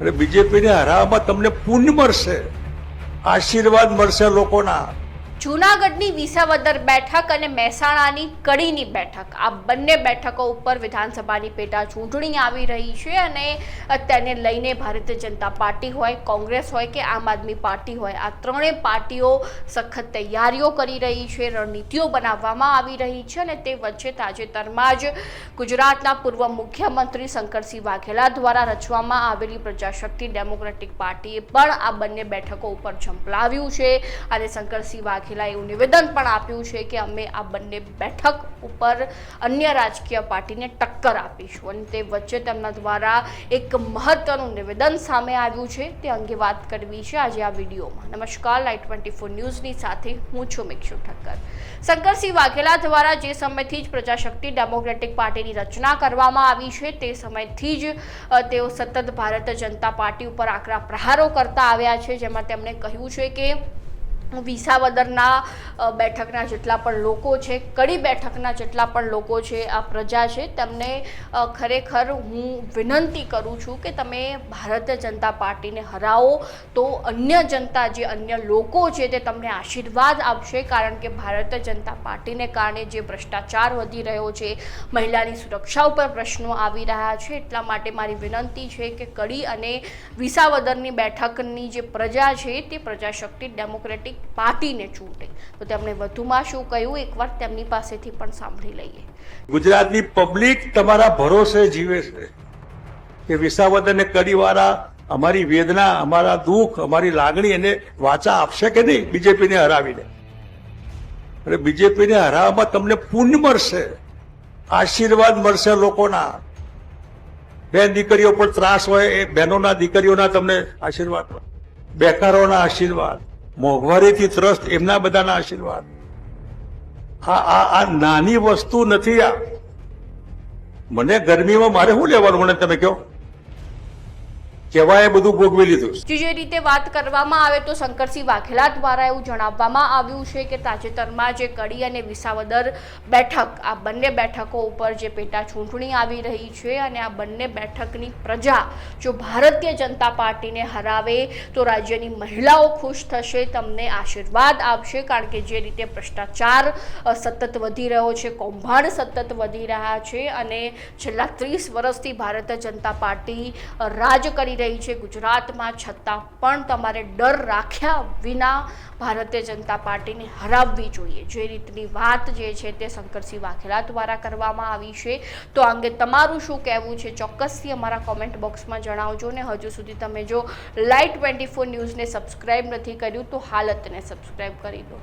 અને બીજેપીને હરાવવામાં તમને પુણ્ય મળશે આશીર્વાદ મળશે લોકોના. જૂનાગઢની વિસાવદર બેઠક અને મહેસાણાની કડીની બેઠક. આ બંને બેઠકો ઉપર વિધાનસભાની પેટા ચૂંટણી આવી રહી છે અને તેને લઈને ભારતીય જનતા પાર્ટી હોય, કોંગ્રેસ હોય કે આમ આદમી પાર્ટી હોય, આ ત્રણેય પાર્ટીઓ સખત તૈયારીઓ કરી રહી છે, રણનીતિઓ બનાવવામાં આવી રહી છે અને તે વચ્ચે તાજેતરમાં જ ગુજરાતના પૂર્વ મુખ્યમંત્રી શંકરસિંહ વાઘેલા દ્વારા રચવામાં આવેલી પ્રજાશક્તિ ડેમોક્રેટિક પાર્ટીએ પણ આ બંને બેઠકો ઉપર ઝંપલાવ્યું છે અને શંકરસિંહ વાઘેલાએ એવું નિવેદન પણ આપ્યું છે કે અમે આ બંને બેઠક ઉપર અન્ય રાજકીય પાર્ટીને ટક્કર આપીશું. અને તે વચ્ચે તેમના દ્વારા એક મહત્વનું નિવેદન સામે આવ્યું છે. તે અંગે વાત કરવી છે આજે આ વિડીયોમાં. નમસ્કાર લાઈટ ટ્વેન્ટી ફોર ન્યૂઝની સાથે હું છું મિક્ષુ ઠક્કર. શંકરસિંહ વાઘેલા દ્વારા જે સમયથી જ પ્રજાશક્તિ ડેમોક્રેટિક પાર્ટીની રચના કરવામાં આવી છે, તે સમયથી જ તેઓ સતત ભારતીય જનતા પાર્ટી ઉપર આકરા પ્રહારો કરતા આવ્યા છે. જેમાં તેમણે કહ્યું છે કે વિસાવદરના બેઠકના જેટલા પણ લોકો છે, કડી બેઠકના જેટલા પણ લોકો છે, આ પ્રજા છે, તેમને ખરેખર હું વિનંતી કરું છું કે તમે ભારતીય જનતા પાર્ટીને હરાવો તો અન્ય જનતા, જે અન્ય લોકો છે તે તમને આશીર્વાદ આપશે, કારણ કે ભારતીય જનતા પાર્ટીને કારણે જે ભ્રષ્ટાચાર વધી રહ્યો છે, મહિલાની સુરક્ષા ઉપર પ્રશ્નો આવી રહ્યા છે, એટલા માટે મારી વિનંતી છે કે કડી અને વિસાવદરની બેઠકની જે પ્રજા છે તે પ્રજાશક્તિ ડેમોક્રેટિક પાર્ટીને ચૂંટે. તો તેમણે વધુમાં શું કહ્યું, એકવાર તેમની પાસેથી પણ સાંભળી લઈએ. ગુજરાતની પબ્લિક તમારા ભરોસે જીવે છે. કે વિસાવદર અને કડીવાળા અમારી વેદના, અમારા દુઃખ, અમારી લાગણી એને વાચા આપશે કે નહીં, બીજેપીને હરાવીને? અને બીજેપીને હરાવવામાં તમને પુણ્ય મળશે, આશીર્વાદ મળશે લોકોના. બે દીકરીઓ પર ત્રાસ હોય, એ બહેનોના દીકરીઓના તમને આશીર્વાદ. બેકારોના આશીર્વાદ. મોંઘવારીથી ત્રસ્ત એમના બધાના આશીર્વાદ. આ આ આ નાની વસ્તુ નથી આ. મને ગરમીમાં મારે શું લેવાનું મને તમે કહો? કહેવાય બધું ભોગવી લીધું જે રીતે વાત કરવામાં આવે તો શંકરસિંહ વાઘેલા દ્વારા એવું જણાવવામાં આવ્યું છે કે તાજેતરમાં જે કડી અને વિસાવદર બેઠક, આ બંને બેઠકો ઉપર જે પેટા ચૂંટણી આવી રહી છે અને આ બંને બેઠકની પ્રજા જો ભારતીય જનતા પાર્ટીને હરાવે તો રાજ્યની મહિલાઓ ખુશ થશે, તમને આશીર્વાદ આપશે, કારણ કે જે રીતે ભ્રષ્ટાચાર સતત વધી રહ્યો છે, કૌભાંડ સતત વધી રહ્યા છે અને છેલ્લા ત્રીસ વર્ષથી ભારતીય જનતા પાર્ટી રાજ કરી રહી છે ગુજરાતમાં, છતાં પણ તમારે ડર રાખ્યા વિના ભારતીય જનતા પાર્ટીને હરાવવી જોઈએ. જે રીતની વાત જે છે તે શંકરસિંહ વાઘેલા દ્વારા કરવામાં આવી છે. તો અંગે તમારું શું કહેવું છે? ચોક્કસથી અમારા કોમેન્ટ બોક્સમાં જણાવજો ને હજુ સુધી તમે જો લાઈટ ટ્વેન્ટી ફોર ન્યૂઝને સબસ્ક્રાઈબ નથી કર્યું તો હાલતને સબસ્ક્રાઈબ કરી દો.